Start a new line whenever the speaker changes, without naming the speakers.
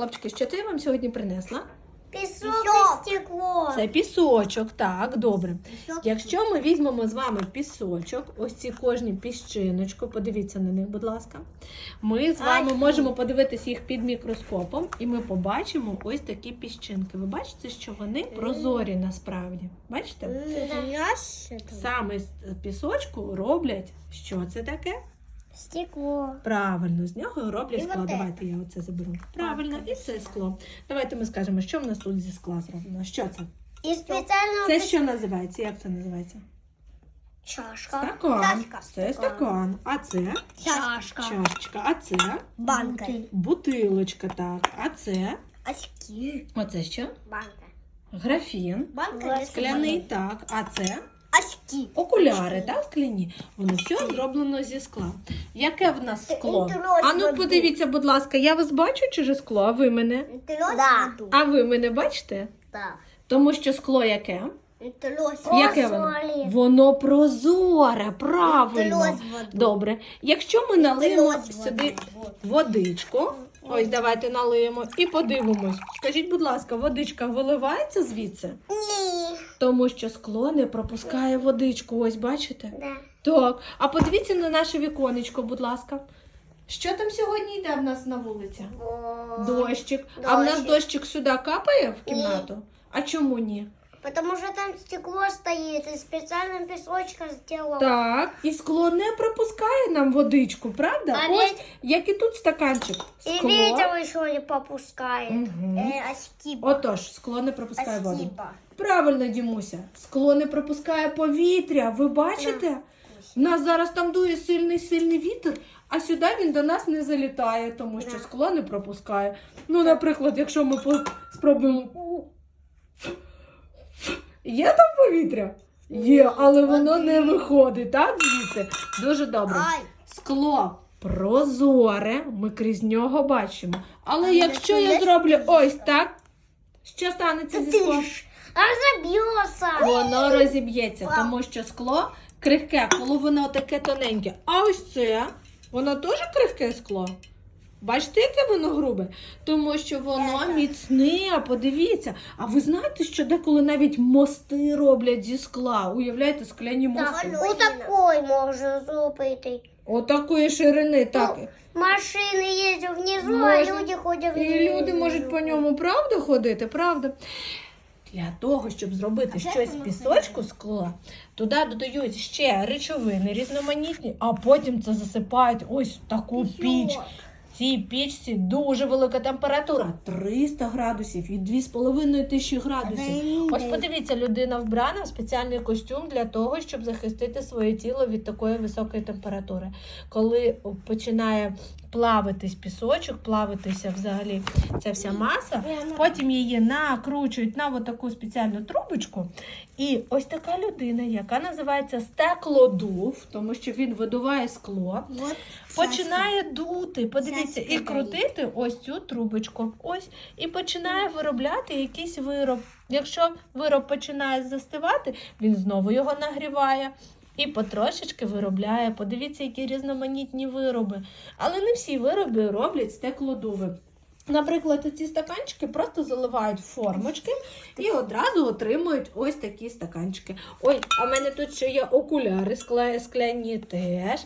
Хлопчики, що я вам сьогодні принесла?
Песок и стекло.
Це пісочок, так, добре.
Песок.
Якщо ми візьмемо з вами пісочок, ось ці кожні піщиночку, подивіться на них, будь ласка. Ми з вами
Ай.
можемо подивитися їх під мікроскопом, і ми побачимо ось такі піщинки. Ви бачите, що вони прозорі насправді. Бачите? Саме з пісочку роблять що це таке?
Стекло.
Правильно, з нього роблять
І
скло.
вот.
Давайте я оце заберу. Правильно, і це скло. Давайте ми скажемо, що в нас тут зі скла зроблено. Що це?
И специального
Це що називається? Як це називається?
чашка.
Стакан.
Чашка.
Це стакан. А це
Чашка.
чашечка. А це
Банка.
бутилочка. Так. А це
Очки.
оце що?
Банка.
Графін.
Банка.
Скляний, так. А це. Окуляри, так, скляні. Воно все зроблено зі скла. Яке в нас скло? А ну подивіться, будь ласка, я вас бачу через скло, а ви мене?
Да.
А ви мене бачите?
Да.
Тому що скло яке? Яке воно? Воно прозоре, правильно. Добре. Якщо ми налиємо сюди водичку, ось давайте налиємо і подивимось. Скажіть, будь ласка, водичка виливається звідси?
Ні.
Тому що скло не пропускає водичку. Ось бачите?
Да.
Так. А подивіться на наше віконечко, будь ласка. Що там сьогодні йде в нас на вулиці? Дощик. А в нас
Дощик.
сюди капає в кімнату? А чому ні?
Потому что там стекло и специальным песочком сделал.
Так, і скло не пропускає нам водичку, правда?
А
Ось
ведь-
як і тут стаканчик. Скло.
ветер еще не попускает.
Мгм.
Э,
Отож, скло не пропускає воду. Правильно, Дімуся. Скло не пропускає повітря. Ви бачите? У нас зараз там дує сильний сильний вітер, а сюди він до нас не залітає, тому що скло не пропускає. Ну, наприклад, якщо ми по- спробуємо. Є там повітря? Є, але воно не виходить, так? Звідси? Дуже добре. Скло прозоре, ми крізь нього бачимо. Але якщо
якщо
я зроблю ось так, що станеться зі склом?
ты ж разобьется.
Воно розіб'ється, тому що скло крихке, коли воно таке тоненьке. А ось це, воно теж крихке скло. Бачите, яке воно грубе? Тому що воно
Так.
міцне, подивіться. А ви знаєте, що деколи навіть мости роблять зі скла? Уявляєте, скляні мости.
Вот такой можно зубитый.
Отакої ширини, так.
Машины ездят внизу,
Можно.
а люди ходят внизу.
І люди можуть по ньому правда ходити, правда? Для того, щоб зробити щось з пісочку скла, туди додають ще речовини різноманітні, а потім це засипають ось в таку піч. В цій пічці дуже велика температура 300 градусів і 2,5 тисячі градусів. Ось подивіться, людина вбрана в спеціальний костюм для того, щоб захистити своє тіло від такої високої температури. Коли починає плавитись пісочок, плавитися взагалі ця вся маса, потім її накручують на таку спеціальну трубочку. І ось така людина, яка називається стеклодув, тому що він видуває скло, починає дути. Подивіться, і крутити ось цю трубочку. Ось і починає виробляти якийсь вироб. Якщо вироб починає застивати, він знову його нагріває. І потрошечки виробляє. Подивіться, які різноманітні вироби. Але не всі вироби роблять стеклодуви. Наприклад, ці стаканчики просто заливають формочки і одразу отримують ось такі стаканчики. Ой, а в мене тут ще є окуляри скляні теж.